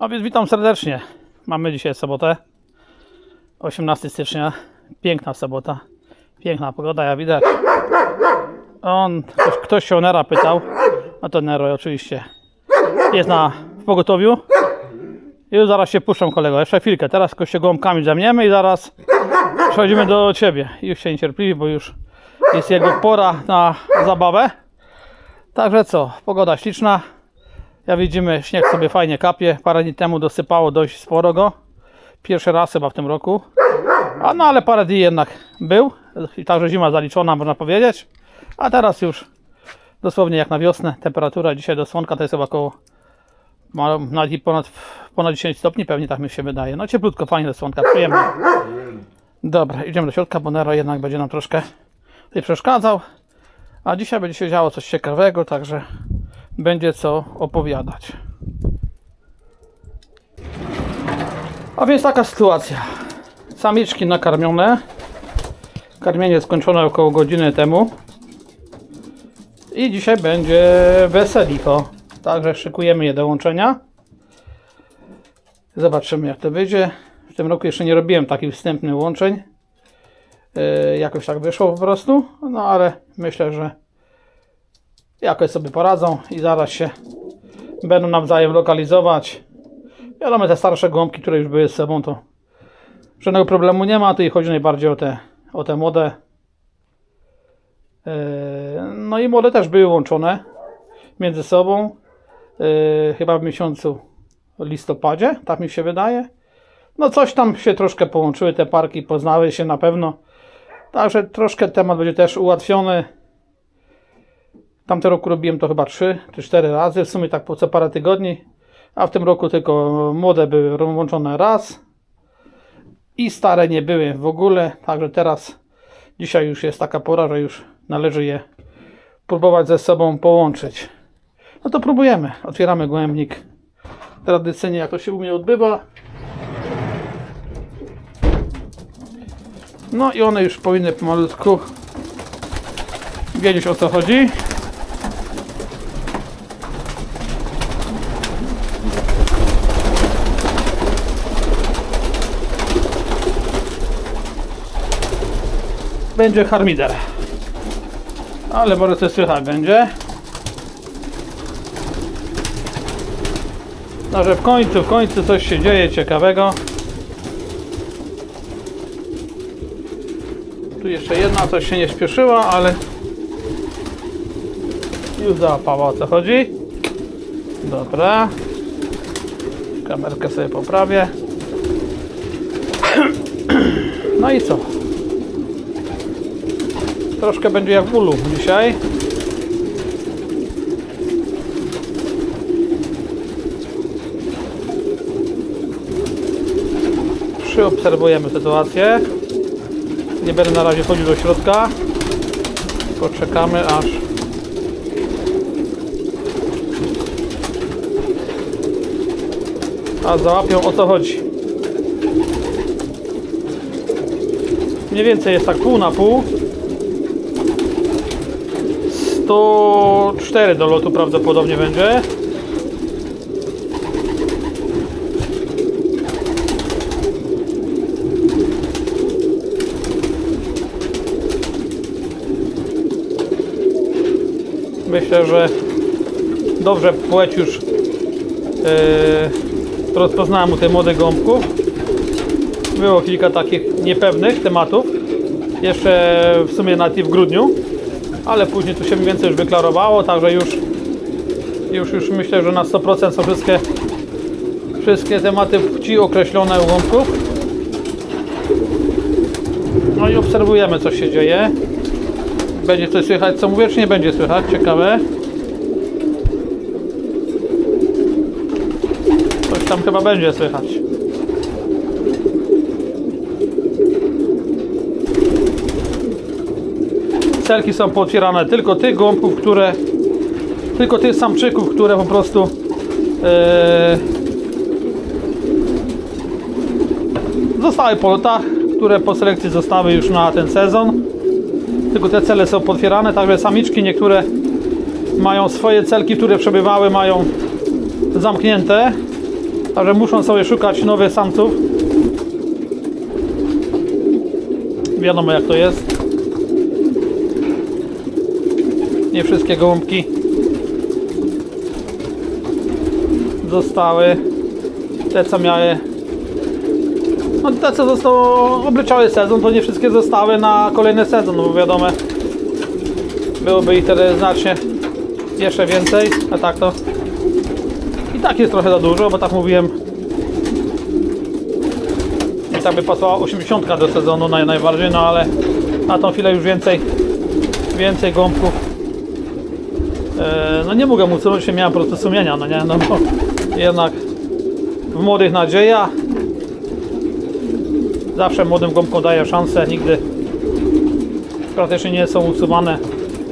A więc witam serdecznie. Mamy dzisiaj sobotę, 18 stycznia. Piękna sobota, piękna pogoda, jak widać. On, ktoś, ktoś się o Nera pytał, no to Nero oczywiście jest na w pogotowiu. Już zaraz się puszczą kolego, jeszcze chwilkę. Teraz tylko się gołąbkami zamieniemy i zaraz przechodzimy do Ciebie. Już się niecierpliwi, bo już jest jego pora na zabawę. Także co, pogoda śliczna. Jak widzimy, śnieg sobie fajnie kapie. Parę dni temu dosypało dość sporo go. Pierwszy raz chyba w tym roku. A no ale parę dni jednak był. Także zima zaliczona, można powiedzieć. A teraz już dosłownie jak na wiosnę. Temperatura dzisiaj do słonka to jest chyba około ponad, ponad 10 stopni, pewnie tak mi się wydaje. No cieplutko, fajnie do słonka, przyjemnie. Dobra, idziemy do środka, bo Nero jednak będzie nam troszkę tutaj przeszkadzał. A dzisiaj będzie się działo coś ciekawego, także będzie co opowiadać. A więc taka sytuacja. Samiczki nakarmione. Karmienie skończone około godziny temu. I dzisiaj będzie weseliko. Także szykujemy je do łączenia. Zobaczymy jak to wyjdzie. W tym roku jeszcze nie robiłem takich wstępnych łączeń. Yy, jakoś tak wyszło po prostu. No ale myślę, że jakoś sobie poradzą i zaraz się będą nawzajem lokalizować. Wiadomo, te starsze gąbki, które już były z sobą, to żadnego problemu nie ma. Tu chodzi najbardziej o te, o te młode. Yy, No i młode też były łączone między sobą. Yy, chyba w miesiącu listopadzie, tak mi się wydaje. No coś tam się troszkę połączyły te parki, poznały się na pewno. Także troszkę temat będzie też ułatwiony. Tamte roku robiłem to chyba 3 czy 4 razy, w sumie tak po co parę tygodni. A w tym roku tylko młode były łączone raz. I stare nie były w ogóle. Także teraz, dzisiaj już jest taka pora, że już należy je próbować ze sobą połączyć. No to próbujemy. Otwieramy głębnik. Tradycyjnie jak to się u mnie odbywa. No i one już powinny pomalutku wiedzieć o co chodzi. Będzie harmider. Ale może coś słychać będzie. No, że w końcu, w końcu coś się dzieje ciekawego. Tu jeszcze jedna coś się nie śpieszyła, ale już załapała o co chodzi. Dobra. Kamerkę sobie poprawię. No i co? Troszkę będzie jak w ulu dzisiaj. Przyobserwujemy sytuację. Nie będę na razie chodził do środka. Poczekamy aż a załapią o co chodzi. Mniej więcej jest tak pół na pół. 104 do lotu prawdopodobnie będzie. Myślę, że dobrze płeć już yy, rozpoznałem u tych młodych gąbków. Było kilka takich niepewnych tematów. Jeszcze w sumie i w grudniu. Ale później tu się mniej więcej już wyklarowało, także już, już, już myślę, że na 100% są wszystkie, wszystkie tematy płci określone u gąbków. No i obserwujemy co się dzieje. Będzie coś słychać, co mówię, czy nie będzie słychać? Ciekawe. Coś tam chyba będzie słychać. Celki są pootwierane tylko tych gąbków, które tylko tych samczyków, które po prostu e, zostały po lotach, które po selekcji zostały już na ten sezon. Tylko te cele są potwierane, także samiczki niektóre mają swoje celki, które przebywały, mają zamknięte. Także muszą sobie szukać nowych samców. Wiadomo jak to jest. Nie wszystkie gołąbki zostały. Te co miały. No te co zostało, obleciały sezon, to nie wszystkie zostały na kolejny sezon, no bo wiadomo. Byłoby ich wtedy znacznie jeszcze więcej, a tak to i tak jest trochę za dużo, bo tak mówiłem i tak by pasowała 80 do sezonu naj, najbardziej, no ale na tą chwilę już więcej więcej gąbków no nie mogę mu co się miałem prostu sumienia, no nie, no bo jednak w młodych nadzieja zawsze młodym gąbkom daję szansę, nigdy praktycznie nie są usuwane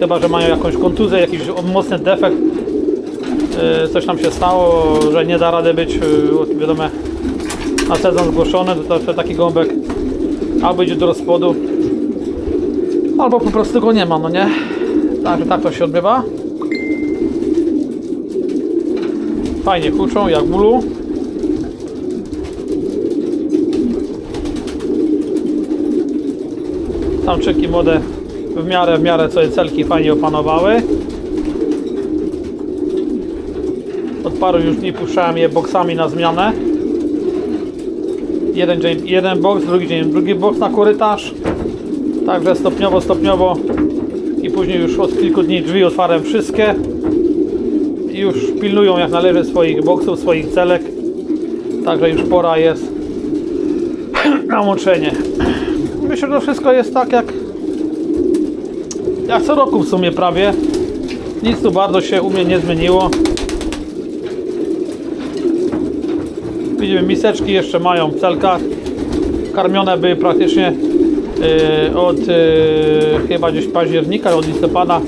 chyba, że mają jakąś kontuzję, jakiś mocny defekt e, coś tam się stało, że nie da rady być e, wiadomo na sezon zgłoszony, to taki gąbek albo idzie do rozpłodu, albo po prostu go nie ma, no nie? Także tak to się odbywa. Fajnie huczą, jak bólu. Samczyki młode w miarę, w miarę sobie celki fajnie opanowały. Od paru już dni puszczałem je boksami na zmianę. Jeden dzień jeden boks, drugi dzień drugi boks na korytarz. Także stopniowo, stopniowo i później już od kilku dni drzwi otwarłem wszystkie. Już pilnują jak należy swoich boksów, swoich celek. Także już pora jest na łączenie. Myślę, że wszystko jest tak jak jak co roku w sumie prawie. Nic tu bardzo się u mnie nie zmieniło. Widzimy, miseczki jeszcze mają w celkach. Karmione były praktycznie yy, od yy, chyba gdzieś października, od listopada.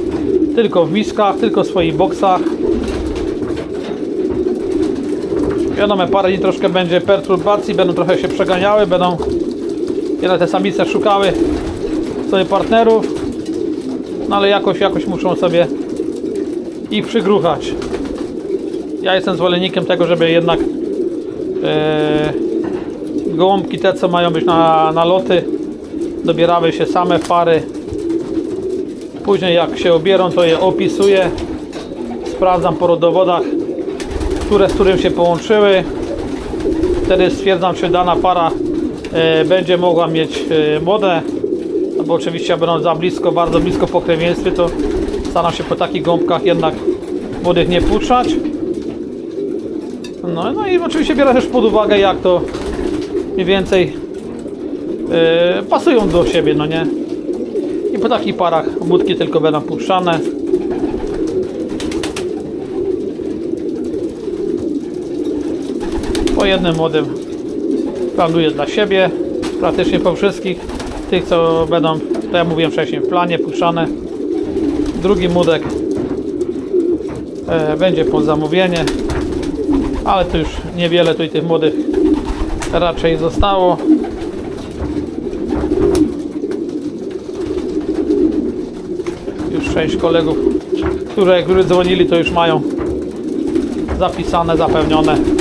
Tylko w miskach, tylko w swoich boksach. Wiadomo, parę dni troszkę będzie perturbacji, będą trochę się przeganiały, będą jednak te samice szukały sobie partnerów. No ale jakoś, jakoś muszą sobie ich przygruchać. Ja jestem zwolennikiem tego, żeby jednak e, gołąbki te, co mają być na, na loty, dobierały się same w pary. Później jak się obierą, to je opisuję. Sprawdzam po rodowodach, które z którym się połączyły. Wtedy stwierdzam, czy dana para e, będzie mogła mieć e, młode no bo oczywiście jak będą za blisko, bardzo blisko po krewieństwie, to staram się po takich gąbkach jednak młodych nie puszczać. No, no i oczywiście biorę też pod uwagę jak to mniej więcej yy, pasują do siebie, no nie? I po takich parach budki tylko będą puszczane. Po jednym młodym planuję dla siebie, praktycznie po wszystkich tych co będą, to ja mówiłem wcześniej, w planie puszczane. Drugi młodek e, będzie po zamówienie, ale to już niewiele tutaj tych młodych raczej zostało. Już sześć kolegów, które, którzy dzwonili, to już mają zapisane, zapewnione.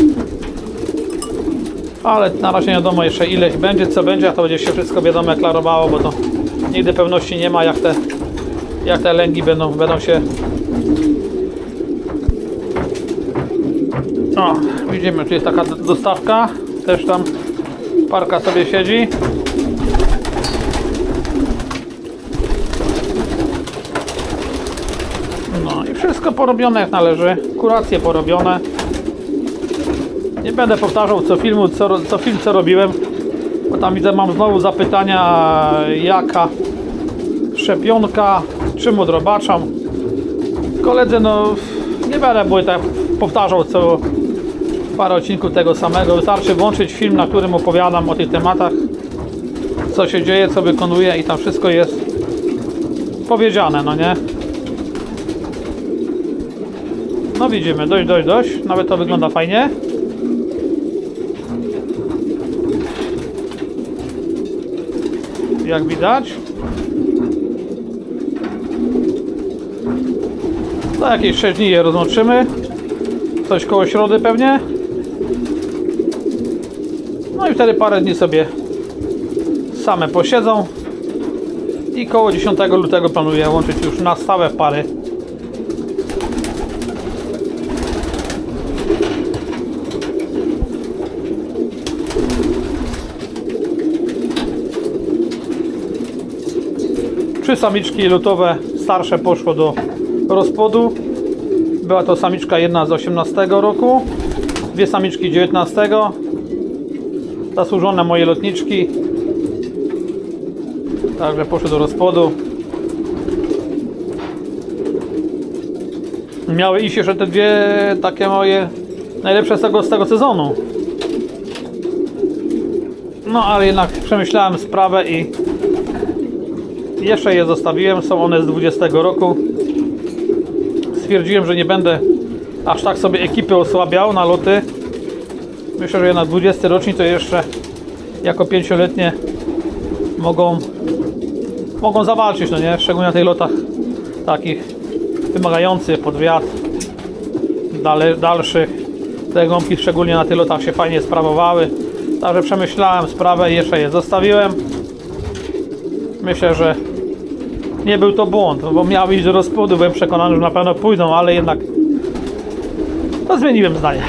Ale na razie nie wiadomo jeszcze ile będzie, co będzie, a to będzie się wszystko wiadomo klarowało, bo to nigdy pewności nie ma jak te, jak te lęgi będą, będą się o, widzimy, tu jest taka dostawka. Też tam parka sobie siedzi. No i wszystko porobione jak należy. Kuracje porobione nie będę powtarzał co filmu, co, co film, co robiłem, bo tam widzę, mam znowu zapytania, jaka szczepionka, czym odrobaczam. Koledzy, no nie będę bo tak powtarzał co parę odcinków tego samego. Wystarczy włączyć film, na którym opowiadam o tych tematach, co się dzieje, co wykonuję i tam wszystko jest powiedziane, no nie? No widzimy, dość, dość, dość. Nawet to wygląda fajnie. Jak widać. Za jakieś 6 dni je rozłączymy. Coś koło środy pewnie. No i wtedy parę dni sobie same posiedzą. I koło 10 lutego planuję łączyć już na stałe pary. Trzy samiczki lutowe starsze poszło do rozpłodu. Była to samiczka jedna z 18 roku, dwie samiczki 19. Zasłużone moje lotniczki. Także poszły do rozpłodu. Miały iść jeszcze te dwie takie moje najlepsze z tego, z tego sezonu. No ale jednak przemyślałem sprawę i jeszcze je zostawiłem. Są one z 20 roku. Stwierdziłem, że nie będę aż tak sobie ekipy osłabiał na loty. Myślę, że na 20 rocznik to jeszcze jako pięcioletnie mogą mogą zawalczyć, no nie? Szczególnie na tych lotach takich wymagających pod wiatr dalszych. Te gąbki szczególnie na tych lotach się fajnie sprawowały. Także przemyślałem sprawę i jeszcze je zostawiłem. Myślę, że nie był to błąd, bo miały iść do rozpłodu. Byłem przekonany, że na pewno pójdą, ale jednak to zmieniłem zdanie.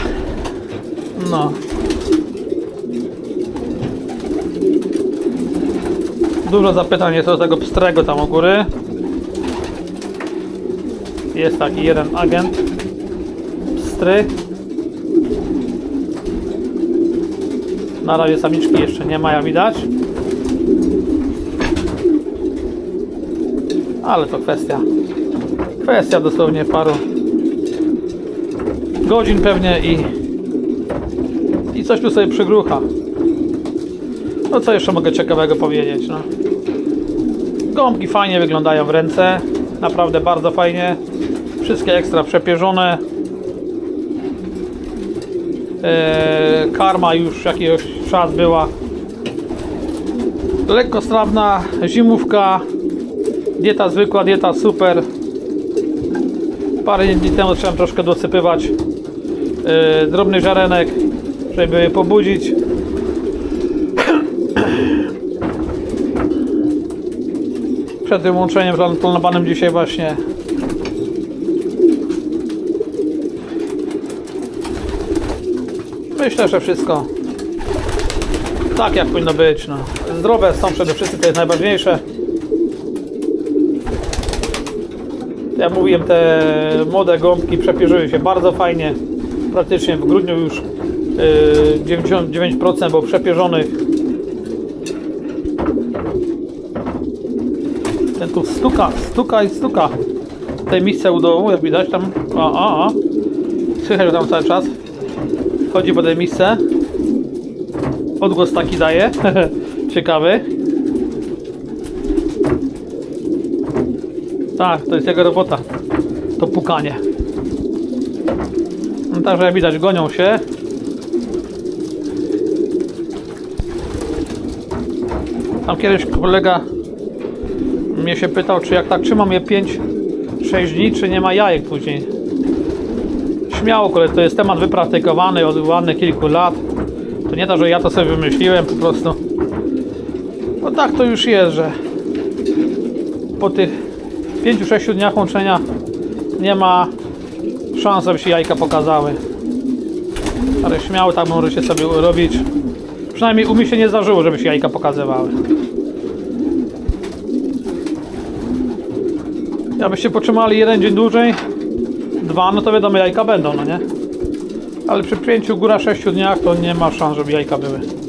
No. Dużo zapytań jest o tego pstrego tam u góry. Jest taki jeden agent. Pstry. Na razie samiczki jeszcze nie ma, jak widać. Ale to kwestia. Kwestia dosłownie paru godzin pewnie i i coś tu sobie przygrucha. No co jeszcze mogę ciekawego powiedzieć, no. Gąbki fajnie wyglądają w ręce. Naprawdę bardzo fajnie. Wszystkie ekstra przepierzone. Eee, karma już jakiś czas była. Lekkostrawna zimówka. Dieta zwykła, dieta super. Parę dni temu trzeba troszkę dosypywać e, drobnych ziarenek, żeby je pobudzić. Przed tym łączeniem plan- planowanym dzisiaj właśnie. Myślę, że wszystko tak jak powinno być. No. Zdrowe są przede wszystkim, to jest najważniejsze. Jak mówiłem, te młode gąbki przepierzyły się bardzo fajnie. Praktycznie w grudniu już yy, 99% było przepierzonych. Ten tu stuka, stuka i stuka. W tej miejsce u dołu, jak widać tam. A, a, a. Słychać tam cały czas. Chodzi po tej miejsce. Odgłos taki daje. Ciekawy. Tak, to jest jego robota. To pukanie. No, także jak widać, gonią się. Tam kiedyś kolega mnie się pytał, czy jak tak trzymam je 5-6 dni, czy nie ma jajek później. Śmiało, koledzy, to jest temat wypraktykowany od ładnych kilku lat. To nie to, że ja to sobie wymyśliłem, po prostu. No tak to już jest, że po tych 5-6 dniach łączenia nie ma szans, żeby się jajka pokazały. Ale śmiało tak możecie sobie robić. Przynajmniej u mnie się nie zdarzyło, żeby się jajka pokazywały. Jakbyście potrzymali jeden dzień dłużej, dwa, no to wiadomo jajka będą, no nie? Ale przy pięciu, góra sześciu dniach to nie ma szans, żeby jajka były.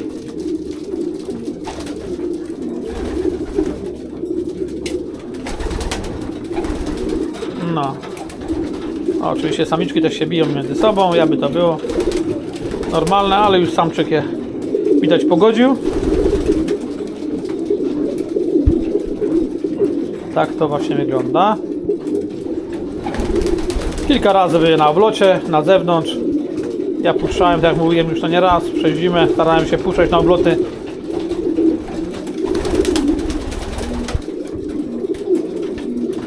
No. A oczywiście samiczki też się biją między sobą, jakby to było normalne, ale już samczyk je widać pogodził. Tak to właśnie wygląda. Kilka razy były na wlocie, na zewnątrz. Ja puszczałem, tak jak mówiłem już to nie raz, przez zimę starałem się puszczać na obloty.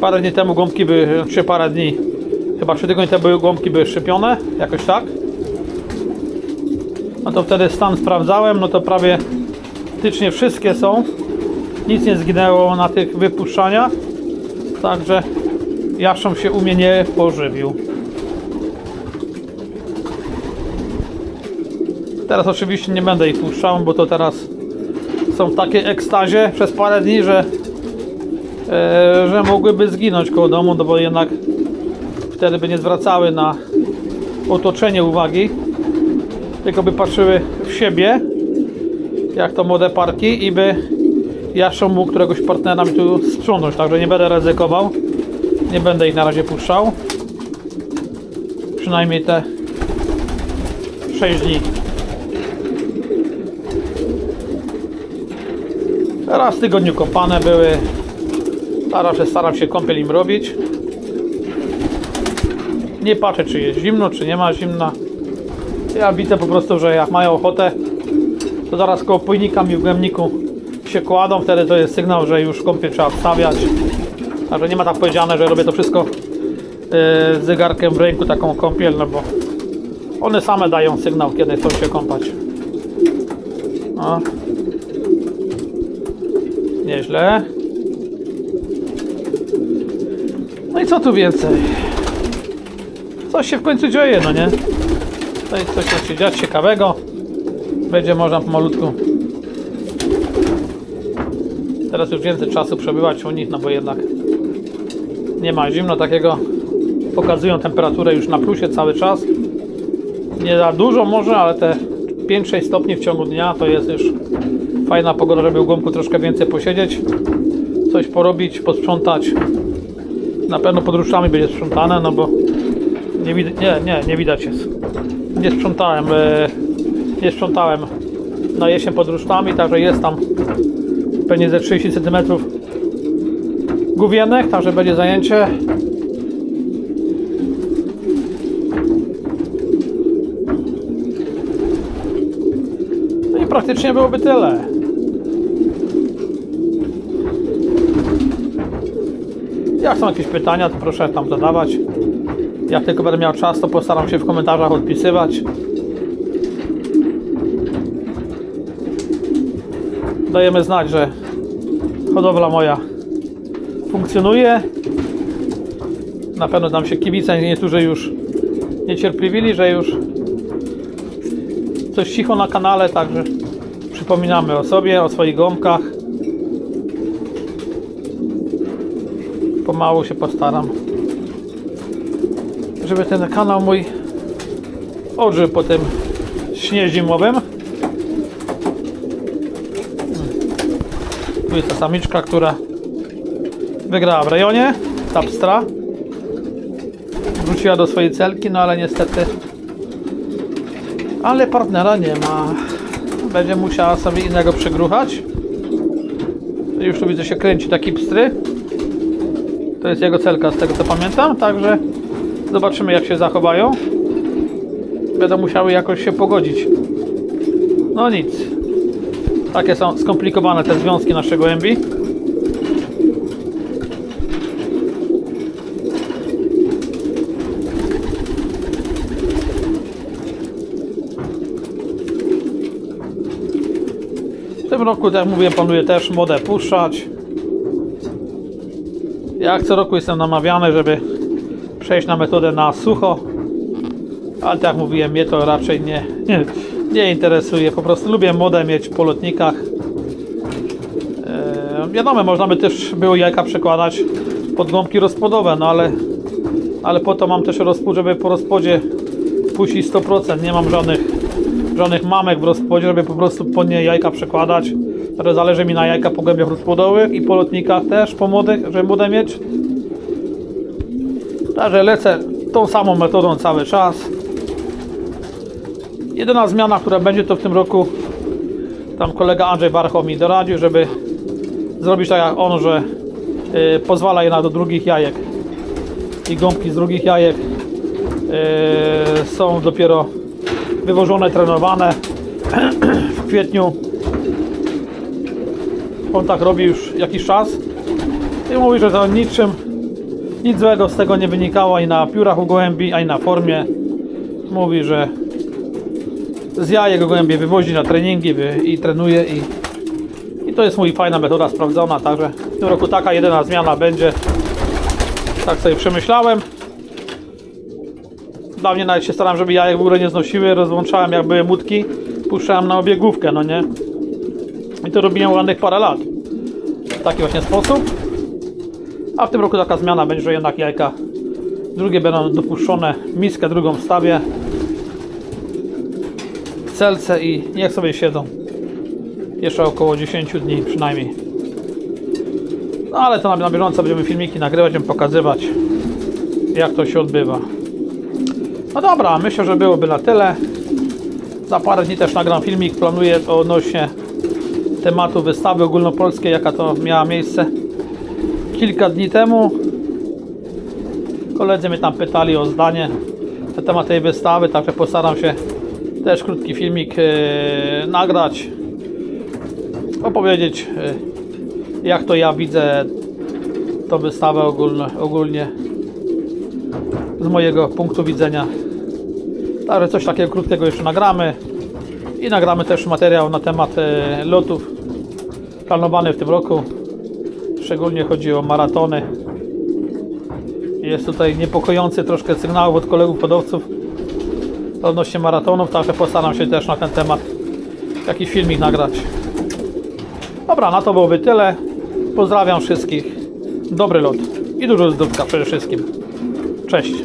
Parę dni temu gąbki były, czy parę dni, chyba trzy tygodnie temu były gąbki były szczepione, jakoś tak. no to wtedy stan sprawdzałem, no to prawie praktycznie wszystkie są. Nic nie zginęło na tych wypuszczaniach. Także jaszcząb się u mnie nie pożywił. Teraz oczywiście nie będę ich puszczał, bo to teraz są w takiej ekstazie przez parę dni, że, że mogłyby zginąć koło domu, no bo jednak wtedy by nie zwracały na otoczenie uwagi, tylko by patrzyły w siebie, jak to młode parki i by Jaszą mógł któregoś partnera mi tu sprzątnąć, także nie będę ryzykował. Nie będę ich na razie puszczał. Przynajmniej te 6 dni. Raz w tygodniu kopane były. Staram się, staram się kąpiel im robić. Nie patrzę czy jest zimno, czy nie ma zimna. Ja widzę po prostu, że jak mają ochotę, to zaraz koło pojnika mi w głębniku się kładą, wtedy to jest sygnał, że już kąpiel trzeba wstawiać. Także nie ma tak powiedziane, że robię to wszystko yy, z zegarkiem w ręku, taką kąpiel, no bo one same dają sygnał, kiedy chcą się kąpać. No. Nieźle. No i co tu więcej? Coś się w końcu dzieje, no nie? Coś, coś się dziać ciekawego. Będzie można pomalutku teraz już więcej czasu przebywać u nich, no bo jednak nie ma zimno takiego. Pokazują temperaturę już na plusie cały czas. Nie za dużo może, ale te 5-6 stopni w ciągu dnia to jest już fajna pogoda, żeby u gąbku troszkę więcej posiedzieć, coś porobić, posprzątać. Na pewno pod ruszami będzie sprzątane, no bo nie, nie, nie, nie widać jest. Nie sprzątałem, e, nie sprzątałem na jesień pod rusztami, także jest tam pewnie ze 30 cm główienek, także będzie zajęcie. No i praktycznie byłoby tyle. Jak są jakieś pytania, to proszę tam zadawać. Jak tylko będę miał czas, to postaram się w komentarzach odpisywać. Dajemy znać, że hodowla moja funkcjonuje. Na pewno nam się kibice niektórzy już niecierpliwili, że już coś cicho na kanale, także przypominamy o sobie, o swoich gąbkach. Pomału się postaram, żeby ten kanał mój odżył po tym śnie zimowym. Tu jest ta samiczka, która wygrała w rejonie. Tapstra. Wróciła do swojej celki, no ale niestety. Ale partnera nie ma. Będzie musiała sobie innego przygruchać. Już tu widzę się kręci taki pstry. To jest jego celka z tego co pamiętam, także zobaczymy jak się zachowają. Będą musiały jakoś się pogodzić. No nic. Takie są skomplikowane te związki naszego MB. W tym roku, tak jak mówię, planuję też modę puszczać. Jak co roku jestem namawiany, żeby przejść na metodę na sucho. Ale tak jak mówiłem, mnie to raczej nie, nie, nie interesuje. Po prostu lubię modę mieć po lotnikach. Eee, wiadomo, można by też było jajka przekładać pod gąbki rozpłodowe, no ale, ale po to mam też rozpód, żeby po rozpodzie puścić 100%. Nie mam żadnych, żadnych mamek w rozpłodzie, żeby po prostu po nie jajka przekładać. Także zależy mi na jajka po głębiach rozpłodowych i po lotnikach też, po młodych, żeby młode mieć. Także lecę tą samą metodą cały czas. Jedyna zmiana, która będzie to w tym roku, tam kolega Andrzej Warchoł mi doradził, żeby zrobić tak jak on, że y, pozwala jednak do drugich jajek i gąbki z drugich jajek y, są dopiero wywożone, trenowane w kwietniu. On tak robi już jakiś czas i mówi, że to niczym nic złego z tego nie wynikało ani na piórach u gołębi, ani na formie. Mówi, że z jajek gołębie wywozi na treningi i trenuje i, i to jest mój fajna metoda sprawdzona, także w tym roku taka jedyna zmiana będzie. Tak sobie przemyślałem. Dawniej nawet się starałem, żeby jajek w ogóle nie znosiły, rozłączałem jak były mutki, puszczałem na obiegówkę, no nie? I to robiłem ładnych parę lat. W taki właśnie sposób. A w tym roku taka zmiana będzie, że jednak jajka drugie będą dopuszczone, miskę drugą wstawię w celce i niech sobie siedzą. Jeszcze około 10 dni przynajmniej. No ale to na, bieżąco będziemy filmiki nagrywać, będziemy pokazywać jak to się odbywa. No dobra, myślę, że byłoby na tyle. Za parę dni też nagram filmik, planuję odnośnie tematu wystawy ogólnopolskiej, jaka to miała miejsce kilka dni temu. Koledzy mnie tam pytali o zdanie na temat tej wystawy, także postaram się też krótki filmik e, nagrać, opowiedzieć e, jak to ja widzę tą wystawę ogólno, ogólnie z mojego punktu widzenia. Także coś takiego krótkiego jeszcze nagramy i nagramy też materiał na temat e, lotów planowany w tym roku. Szczególnie chodzi o maratony. Jest tutaj niepokojący troszkę sygnałów od kolegów hodowców odnośnie maratonów, także postaram się też na ten temat jakiś filmik nagrać. Dobra, na to byłoby tyle. Pozdrawiam wszystkich. Dobry lot i dużo zdrówka przede wszystkim. Cześć.